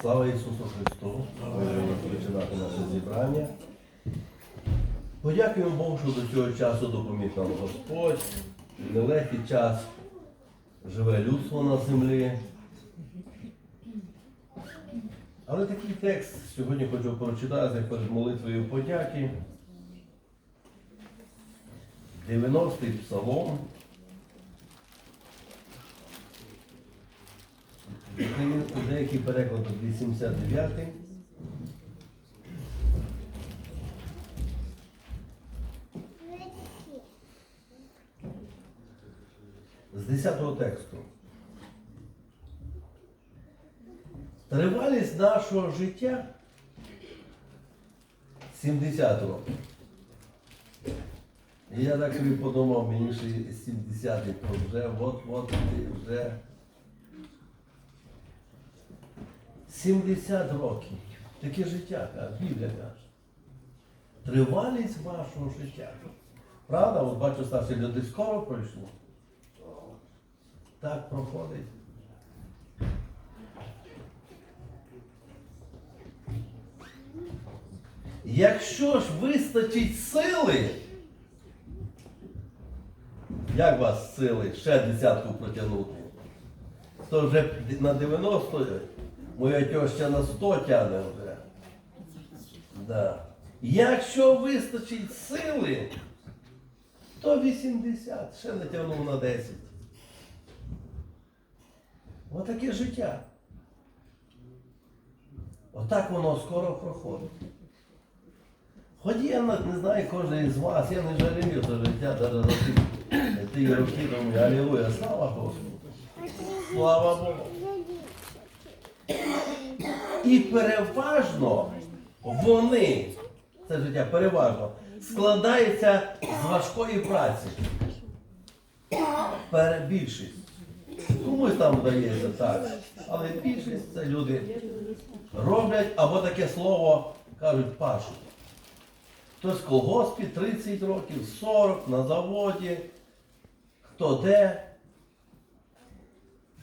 Слава Ісусу Христу! Ми починати наше зібрання. Подякуємо Богу, що до цього часу допоміг нам Господь. Нелегкий час живе людство на землі. Але такий текст сьогодні хочу прочитати перед молитвою подяки. 90-й псалом. У деяких перекладах 89-й. З 10-го тексту. Тривалість нашого життя 70 років. Я так собі подумав, мені ще 70-й, то вже от-от вже 70 років. Таке життя, каже, Біблія каже. Тривалість вашого життя. Правда? От бачу, старші люди скоро пройшло. Так проходить. Якщо ж вистачить сили, як вас сили ще десятку протягнути? То вже на 90, моя теща на 100 тягне вже. Да. Якщо вистачить сили, то 80, ще не тягнув на 10. Отаке життя. Отак воно скоро проходить. Хоч я не, знаю кожен із вас, я не жалію це життя навіть за ті роки, тому алілуя, слава Господу. Слава Богу. І переважно вони, це життя переважно, складається з важкої праці. Пере- Більшість. Комусь там вдається так. Але більшість це люди роблять або таке слово кажуть пашуть. Хтось в колгоспі 30 років, 40 на заводі, хто де.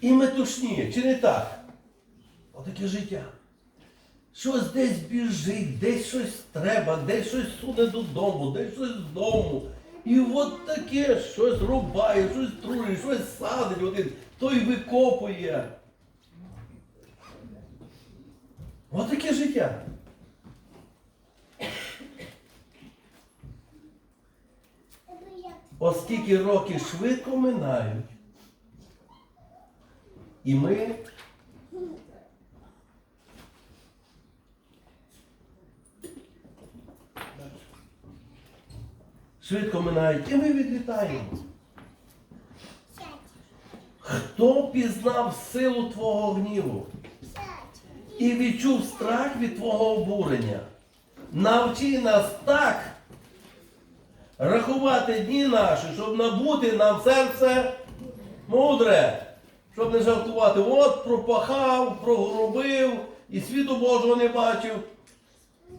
І метушніє, чи не так? Отаке життя. Щось десь біжить, десь щось треба, десь щось суне додому, десь щось з дому. І от таке щось рубає, щось трує, щось садить один, той викопує. Отаке життя. Оскільки роки швидко минають, і ми швидко минають, і ми відлітаємо. Хто пізнав силу Твого гніву і відчув страх від Твого обурення? Навчи нас так рахувати дні наші, щоб набути нам серце мудре, щоб не жартувати. От пропахав, прогробив і світу Божого не бачив.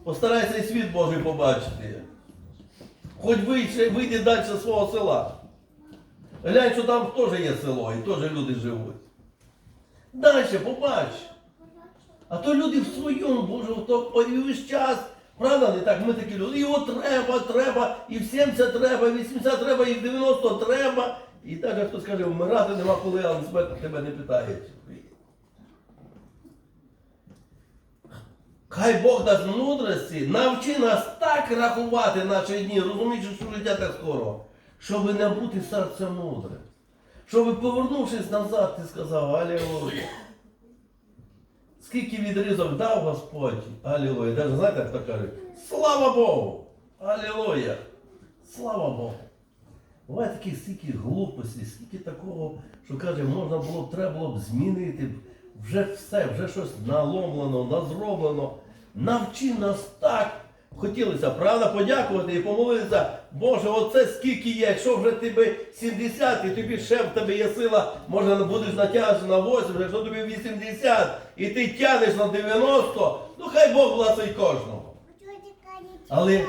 Постарайся і світ Божий побачити. Хоч вийди, вийди далі свого села. Глянь, що там теж є село і теж люди живуть. Далі побач. А то люди в своєму, Боже, то і весь час. Правда, не так, ми такі люди. Його треба, треба, і в 70 треба, і в 80 треба, і в 90 треба. І навіть хто скаже, вмирати нема коли, але тебе не питають. Хай Бог дасть мудрості, навчи нас так рахувати наші дні, розуміючи, що життя так скоро, щоб не бути серцем мудрим. Щоб, повернувшись назад, ти сказав, Алілуя. Скільки відрізок дав Господь, Алілуя. Даже знаєте, як то кажуть, слава Богу! Алілуя! Слава Богу! Буває такі стільки глупості, скільки такого, що каже, можна було б, треба було б змінити. Вже все, вже щось наломлено, назроблено. Навчи нас так. Хотілося, правда, подякувати і помолитися. Боже, оце скільки є, якщо вже тебе 70 і тобі ще в тебе є сила, може будеш натягнути на 80, якщо тобі 80 і ти тягнеш на 90, ну хай Бог благословить кожного. Але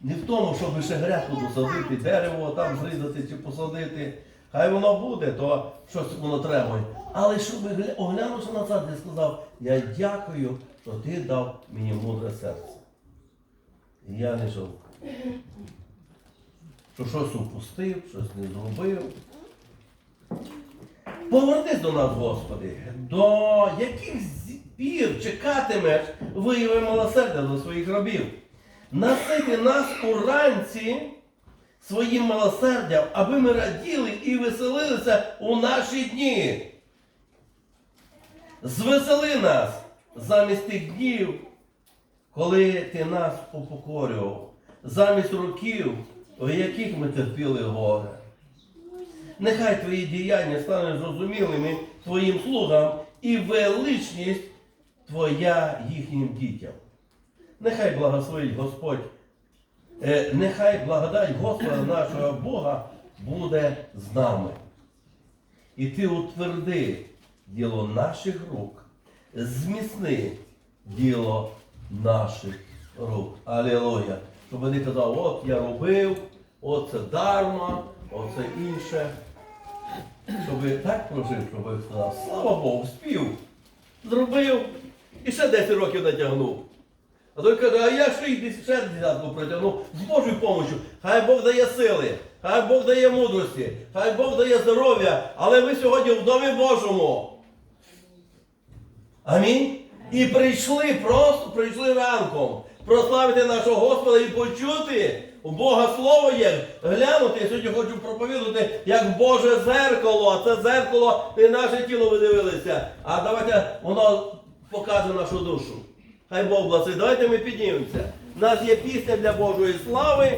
не в тому, щоб ще грядку досадити, дерево там зрізати чи посадити. Хай воно буде, то щось воно треба. Але щоб гля- оглянувши назад, я сказав, я дякую, що ти дав мені мудре серце. І я не жалкую. Що щось упустив, щось не зробив. Повернись до нас, Господи, до яких пір чекатимеш вияви милосердя до своїх рабів. Насити нас уранці своїм милосердям, аби ми раділи і веселилися у наші дні. Звесели нас замість тих днів, коли ти нас упокорював, замість років, в яких ми терпіли горе. Нехай твої діяння стануть зрозумілими твоїм слугам і величність твоя їхнім дітям. Нехай благословить Господь, нехай благодать Господа нашого Бога буде з нами. І ти утверди діло наших рук, зміцни діло наших рук. Алілуя. Щоб вони казали, от я робив, от це дарма, оце інше. Щоб так прожив, щоб сказав, слава Богу, спів, зробив і ще 10 років натягнув. А той каже, а я ще й ще десятку протягнув з Божою допомогою. Хай Бог дає сили, хай Бог дає мудрості, хай Бог дає здоров'я, але ви сьогодні в домі Божому. Амінь. І прийшли просто, прийшли ранком прославити нашого Господа і почути у Бога Слово є, глянути. Я сьогодні хочу проповідати, як Боже зеркало, а це зеркало не наше тіло ви дивилися, а давайте воно покаже нашу душу. Хай Бог благословить. Давайте ми піднімемося. У нас є пісня для Божої слави.